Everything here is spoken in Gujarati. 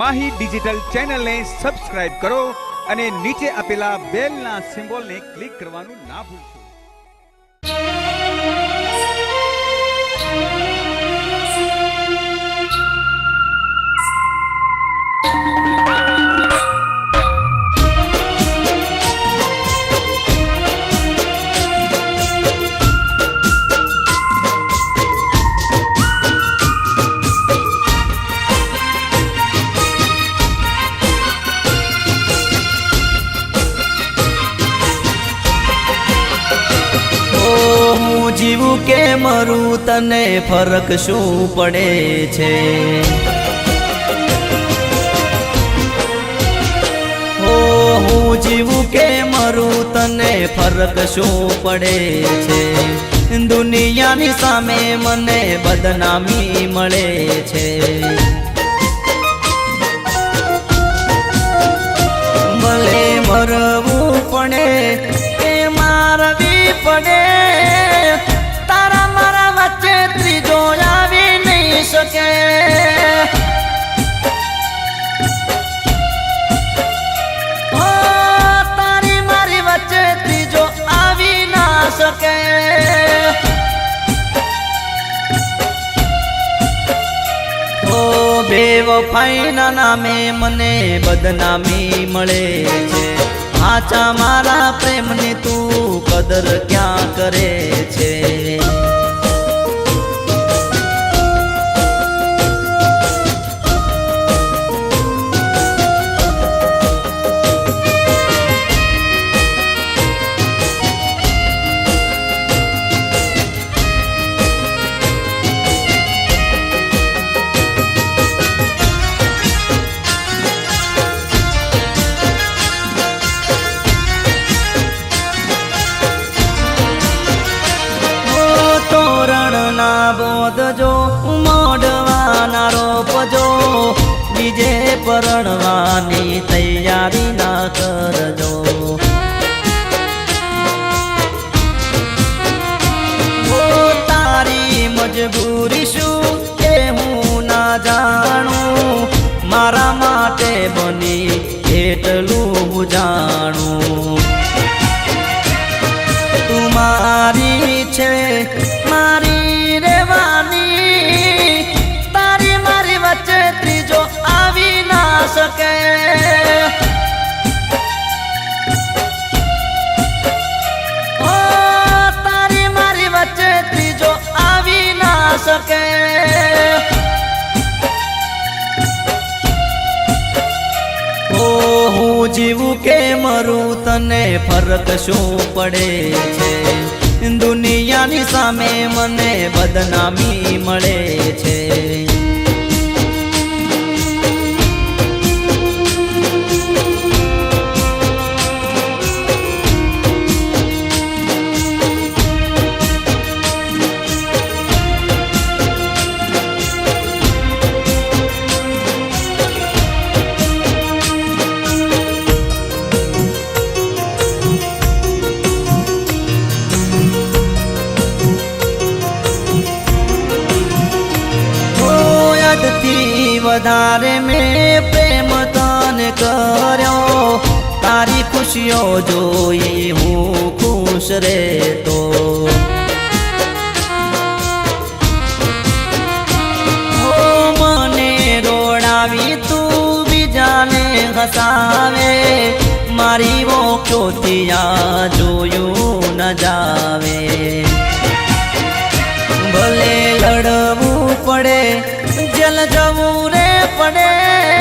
માહી ડિજિટલ ચેનલને સબસ્ક્રાઇબ કરો અને નીચે આપેલા બેલના સિમ્બોલને ક્લિક કરવાનું ના ભૂલશો. જીવું કે મરું, તને ફરક શું પડે છે? ઓ હું, જીવું કે મરું, તને ફરક શું પડે છે? દુનિયાની સામે મને બદનામી મળે છે. શકે તારી મારી વચ્ચે ત્રીજો આવી ના શકે. બેવફાઈના નામે મને બદનામી મળે છે. આચા મારા પ્રેમની તું કદર ક્યાં કરે છે? તોરણના મોડવાના રોપજો બીજે પરણવાની તૈયારી ના કરજો. તારી મજબૂરી શું કે હું ના જાણું? મારા માટે બની એટલું જાણું. તું મારી છે, મારી જીવું કે મરું તને ફરક શું પડે છે? દુનિયાની સામે મને બદનામી મળે છે. વધારે મેં પ્રેમ તને કર્યો. તારી ખુશીઓ જોઈ હું ખુશ રહેતો. મને રોડાવી તું બીજાને હસાવે. મારી વોક્યોથી આ જોયું ન જાવે. ભલે લડવું પડે, જલ જવું মনে